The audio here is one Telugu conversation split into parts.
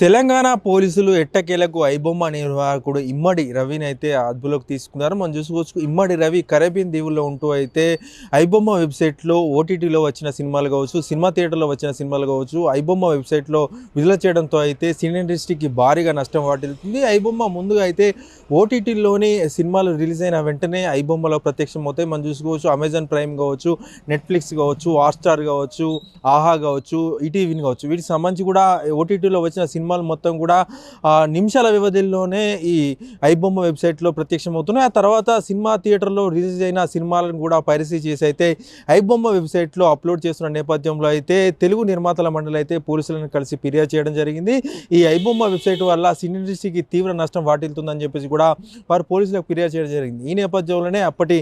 తెలంగాణ పోలీసులు ఎట్టకేలకు ఐబొమ్మ నిర్వాహకుడు ఇమ్మడి రవిని అయితే అదుపులోకి తీసుకున్నారు. మనం చూసుకోవచ్చు ఇమ్మడి రవి కరేబియన్ దీవుల్లో ఉంటూ అయితే ఐబొమ్మ వెబ్సైట్లో ఓటీటీలో వచ్చిన సినిమాలు కావచ్చు సినిమా థియేటర్లో వచ్చిన సినిమాలు కావచ్చు ఐబొమ్మ వెబ్సైట్లో విడుదల చేయడంతో అయితే సినీ ఇండస్ట్రీకి భారీగా నష్టం వాటిల్తుంది ఐబొమ్మ ముందుగా అయితే ఓటీటీలోని సినిమాలు రిలీజ్ అయిన వెంటనే ఐబొమ్మలో ప్రత్యక్షం అవుతాయి మనం చూసుకోవచ్చు అమెజాన్ ప్రైమ్ కావచ్చు నెట్ఫ్లిక్స్ కావచ్చు హాట్స్టార్ కావచ్చు ఆహా కావచ్చు ఈటీవీని కావచ్చు. వీటికి సంబంధించి కూడా ఓటీటీలో వచ్చిన సినిమా సినిమాలు మొత్తం కూడా నిమిషాల వ్యవధిలోనే ఈ ఐబొమ్మ వెబ్సైట్లో ప్రత్యక్షమవుతున్నాయి. ఆ తర్వాత సినిమా థియేటర్లో రిలీజ్ అయిన సినిమాలను కూడా పైరసీ చేసి అయితే ఐబొమ్మ వెబ్సైట్లో అప్లోడ్ చేస్తున్న నేపథ్యంలో అయితే తెలుగు నిర్మాతల మండలి అయితే పోలీసులను కలిసి ఫిర్యాదు చేయడం జరిగింది. ఈ ఐబొమ్మ వెబ్సైట్ వల్ల సినీ ఇండస్ట్రీకి తీవ్ర నష్టం వాటిల్తుందని చెప్పేసి కూడా వారు పోలీసులకు ఫిర్యాదు చేయడం జరిగింది. ఈ నేపథ్యంలోనే అప్పటి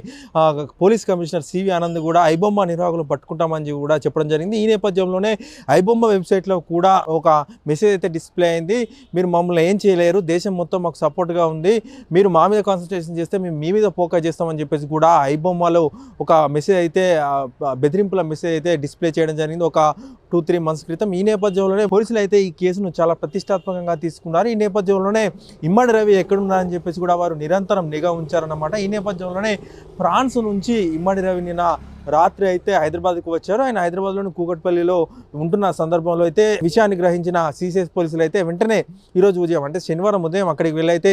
పోలీస్ కమిషనర్ సివి ఆనంద్ కూడా ఐబొమ్మ నిర్వాహకులు పట్టుకుంటామని కూడా చెప్పడం జరిగింది. ఈ నేపథ్యంలోనే ఐబొమ్మ వెబ్సైట్లో కూడా ఒక మెసేజ్ అయితే డిస్ప్లే అయింది. మీరు మమ్మల్ని ఏం చేయలేరు. దేశం మొత్తం మాకు సపోర్ట్గా ఉంది. మీరు మా మీద కాన్సన్ట్రేషన్ చేస్తే మేము మీ మీద ఫోకస్ చేస్తామని చెప్పేసి కూడా ఐబొమ్మలో ఒక మెసేజ్ అయితే బెదిరింపుల మెసేజ్ అయితే డిస్ప్లే చేయడం జరిగింది. ఒక టూ త్రీ మంత్స్ క్రితం ఈ నేపథ్యంలోనే పోలీసులు అయితే ఈ కేసును చాలా ప్రతిష్టాత్మకంగా తీసుకున్నారు. ఈ నేపథ్యంలోనే ఇమ్మడి రవి ఎక్కడున్నారని చెప్పేసి కూడా వారు నిరంతరం నిఘా ఉంచారన్నమాట. ఈ నేపథ్యంలోనే ఫ్రాన్స్ నుంచి ఇమ్మడి రవి నిన్న రాత్రి అయితే హైదరాబాద్కు వచ్చారు. ఆయన హైదరాబాద్లోని కూకట్పల్లిలో ఉంటున్న సందర్భంలో అయితే విషయాన్ని గ్రహించిన సిసిఎస్ పోలీసులు అయితే వెంటనే ఈరోజు ఉదయం అంటే శనివారం ఉదయం అక్కడికి వెళ్ళైతే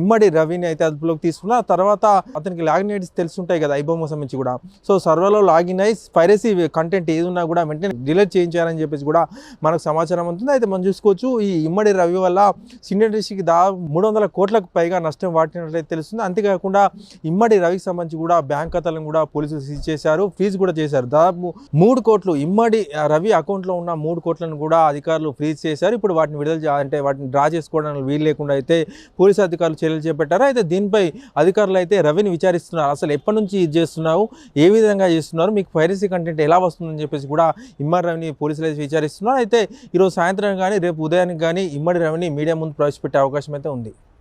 ఇమ్మడి రవిని అయితే అదుపులోకి తీసుకున్నారు. తర్వాత అతనికి లాగిన్ ఐడీస్ తెలుసుంటాయి కదా ఐబొమ్మ సంబంధించి కూడా. సో సర్వర్లో లాగిన్ అయ్యి పైరసీ కంటెంట్ ఏది ఉన్నా కూడా వెంటనే డిలీట్ చేయించారని చెప్పేసి కూడా మనకు సమాచారం ఉంటుంది అయితే మనం చూసుకోవచ్చు ఈ ఇమ్మడి రవి వల్ల సినీ ఇండస్ట్రీకి దాదాపు మూడు వందల కోట్లకు పైగా నష్టం వాటినట్లయితే తెలుస్తుంది. అంతేకాకుండా ఇమ్మడి రవికి సంబంధించి కూడా బ్యాంక్ ఖాతాలను కూడా పోలీసులు సీజ్ చేశారు. ఫ్రీజ్ కూడా చేశారు. దాదాపు మూడు కోట్లు ఇమ్మడి రవి అకౌంట్లో ఉన్న మూడు కోట్లను కూడా అధికారులు ఫ్రీజ్ చేశారు. ఇప్పుడు వాటిని విడుదల అంటే వాటిని డ్రా చేసుకోవడానికి వీలు లేకుండా అయితే పోలీసు అధికారులు చర్యలు చేపట్టారు. అయితే దీనిపై అధికారులు అయితే రవిని విచారిస్తున్నారు. అసలు ఎప్పటి నుంచి ఇది చేస్తున్నావు? ఏ విధంగా చేస్తున్నారు? మీకు పైరసీ కంటెంట్ ఎలా వస్తుందని చెప్పేసి కూడా ఇమ్మడి రవిని పోలీసులు అయితే విచారిస్తున్నారు. అయితే ఈరోజు సాయంత్రం కానీ రేపు ఉదయానికి కానీ ఇమ్మడి రవిని మీడియా ముందు ప్రవేశపెట్టే అవకాశం అయితే ఉంది.